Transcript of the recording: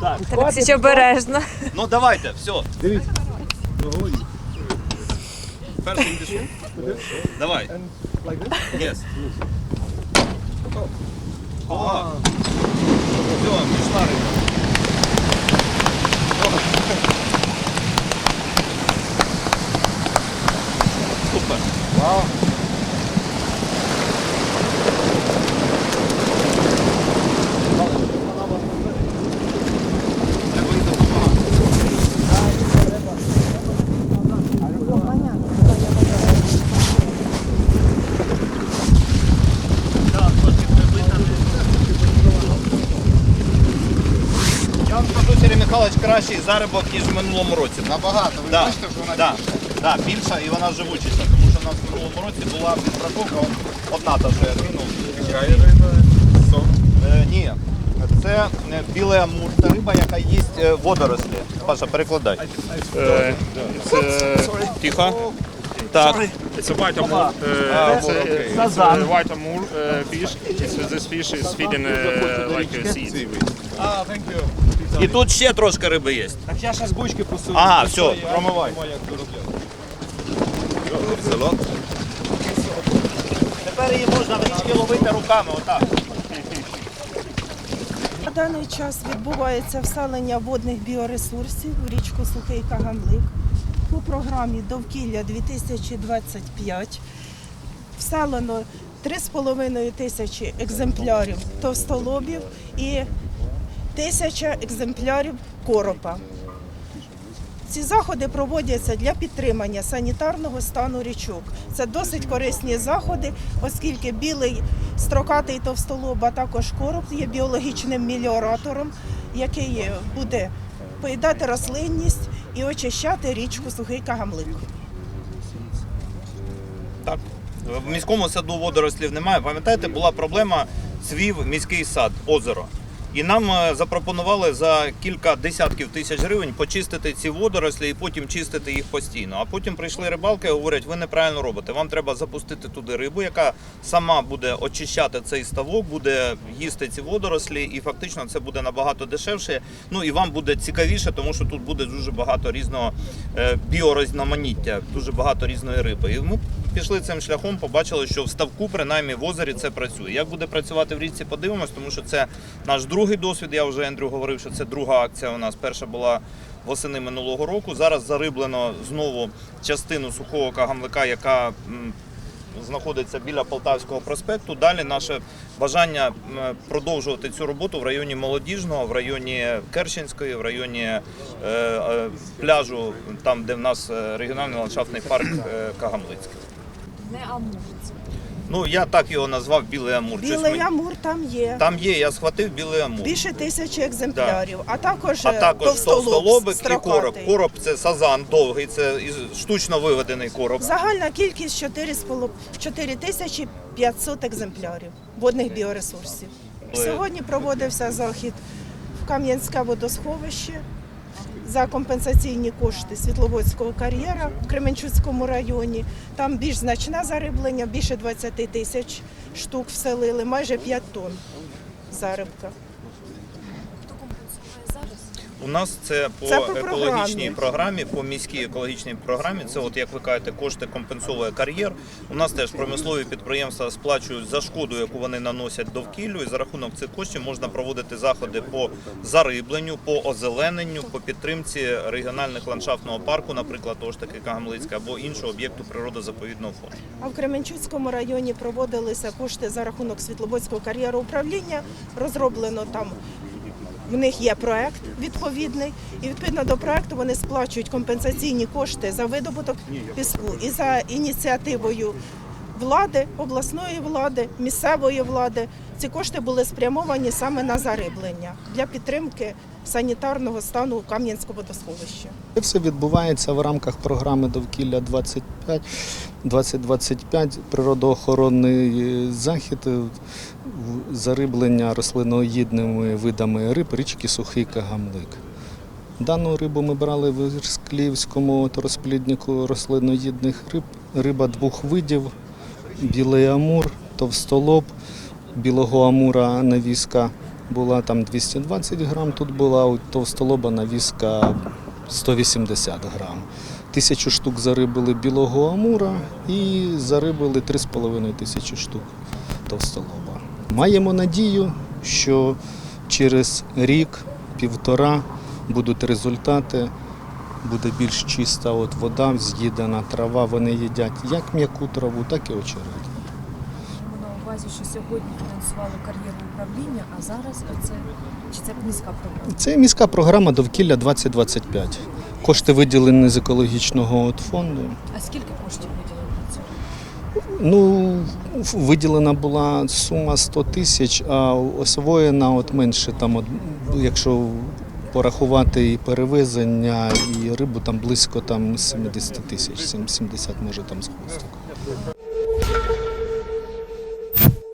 Так, Олексій, обережно. ну давайте, все. Дивіться. Перший пішов. Давай. Yes. О, все, пішла риба. Супер. Вау. Треба їх допомагати. Так, трошки прибита. Я вам скажу, Сергій Михайлович, кращий заробок, ніж в минулому році. Набагато. Ви Да, бачите, що вона да, більша? да, більша і вона живучіша, тому що в нас в минулому році була підбраковка, от одна та, що я кинув. Яка риба? Сом. Е, ні, це е, білий амур, це риба, яка їсть е, водорослі. Паша, перекладай. Е, Це Тихо. Так. It's a white amur. Uh, Ah, it's a, it's a white amur uh, fish. It's, this fish is feeding uh, like a seed. А, thank you. І тут ще трошки риби є. Так я ще з бочки посуну. Ага, все, промивай. Тепер її можна в річці ловити руками, отак. На даний час відбувається вселення водних біоресурсів в річку Сухий Кагамлик. По програмі Довкілля 2025 вселено 3,5 тисячі екземплярів товстолобів і тисяча екземплярів коропа. Ці заходи проводяться для підтримання санітарного стану річок. Це досить корисні заходи, оскільки білий строкатий товстолоб, а також короб є біологічним меліоратором, який буде поїдати рослинність і очищати річку Сухий Кагамлик. Так. В міському саду водорослів немає. Пам'ятаєте, була проблема цвів міський сад, озеро. І нам е, запропонували за кілька десятків тисяч гривень почистити ці водорослі і потім чистити їх постійно. А потім прийшли рибалки і говорять, ви неправильно робите. Вам треба запустити туди рибу, яка сама буде очищати цей ставок, буде їсти ці водорослі, і фактично це буде набагато дешевше. Ну і вам буде цікавіше, тому що тут буде дуже багато різного е, біорозноманіття, дуже багато різної риби. І ми пішли цим шляхом, побачили, що в ставку, принаймні в озері, це працює. Як буде працювати в річці, подивимось, тому що це наш другий досвід. Я вже Ендрю говорив, що це друга акція. У нас перша була восени минулого року. Зараз зариблено знову частину сухого кагамлика, яка знаходиться біля Полтавського проспекту. Далі наше бажання продовжувати цю роботу в районі Молодіжного, в районі Керченської, в районі е, е, пляжу, там де в нас е, регіональний ландшафтний парк е, Кагамлицький. Не амур. Ну я так його назвав білий амур. Щось Білий мені- амур там є. Там є, я схватив білий амур. Більше тисячі екземплярів, а також, А також товстолоб, товстолобик і строкатий. короб. Короб це сазан довгий, це із- штучно виведений короб. Загальна кількість 4,5 4500 екземплярів водних біоресурсів. Сьогодні проводився захід в Кам'янське водосховище за компенсаційні кошти Світловодського кар'єра в Кременчуцькому районі. Там більш значне зариблення, більше 20 тисяч штук вселили, майже 5 тонн зарибка. У нас це по, Це по екологічній програмі. програмі, по міській екологічній програмі. Це, от як ви кажете, кошти компенсує кар'єр. У нас теж промислові підприємства сплачують за шкоду, яку вони наносять довкіллю, і за рахунок цих коштів можна проводити заходи по зарибленню, по озелененню, по підтримці регіональних ландшафтного парку, наприклад, того ж таки Кагамлицька, або іншого об'єкту природозаповідного фонду. А в Кременчуцькому районі проводилися кошти за рахунок Світловодського кар'єру управління. Розроблено там. В них є проект відповідний, і відповідно до проекту вони сплачують компенсаційні кошти за видобуток піску і за ініціативою влади, обласної влади, місцевої влади. Ці кошти були спрямовані саме на зариблення для підтримки санітарного стану Кам'янського водосховища. Це все відбувається в рамках програми довкілля 25 2025 природоохоронний захід зариблення рослиноїдними видами риб річки Сухий Кагамлик. Дану рибу ми брали в Ірсклівському розпліднику рослиноїдних риб. Риба двох видів: білий амур, товстолоб, білого амура навіска була там 220 грам, тут була у товстолоба навіска 180 грам. Тисячу штук зарибили білого амура і зарибили 3,5 тисячі штук товстолоба. Маємо надію, що через рік, півтора будуть результати, буде більш чиста от вода, з'їдена трава. Вони їдять як м'яку траву, так і. Маємо на увазі, що сьогодні фінансували кар'єру управління, а зараз це чи це міська програма? Це міська програма довкілля 2025. Кошти виділені з екологічного от фонду. А скільки коштів виділили на це? Ну, виділена була сума 100 тисяч, а освоєна от менше, там, от, якщо порахувати і перевезення, і рибу, там близько там, 70 тисяч, 70 може там з хвостиком.